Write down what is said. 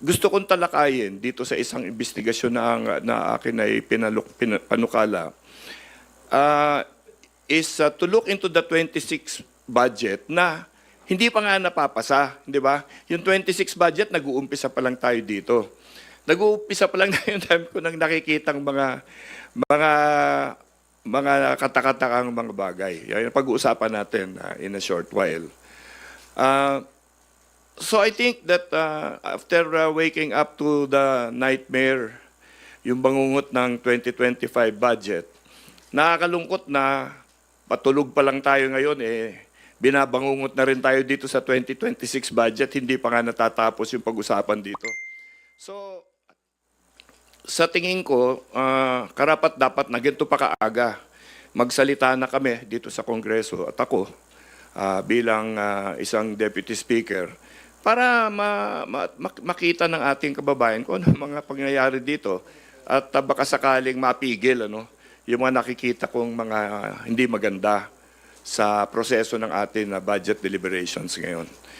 gusto kong talakayin dito sa isang investigasyon na, ang- na akin ay pinaluk, pin, panukala ah, is uh, to look into the 26 budget na hindi pa nga napapasa, di ba? Yung 26 budget, nag-uumpisa pa lang tayo dito. Nag-uumpisa pa lang na yung time ko nang nakikitang mga mga mga katakatakang mga bagay. Yan yung pag-uusapan natin uh, in a short while. Uh, so I think that uh, after uh, waking up to the nightmare, yung bangungot ng 2025 budget, nakakalungkot na patulog pa lang tayo ngayon eh binabangungot na rin tayo dito sa 2026 budget hindi pa nga natatapos yung pag-usapan dito. So sa tingin ko ah, karapat dapat na ganito pa kaaga magsalita na kami dito sa Kongreso at ako ah, bilang ah, isang deputy speaker para ma- ma- mak- makita ng ating kababayan kung ano ang mga pangyayari dito at ah, baka sakaling mapigil ano yung mga nakikita kong mga hindi maganda sa proseso ng ating budget deliberations ngayon.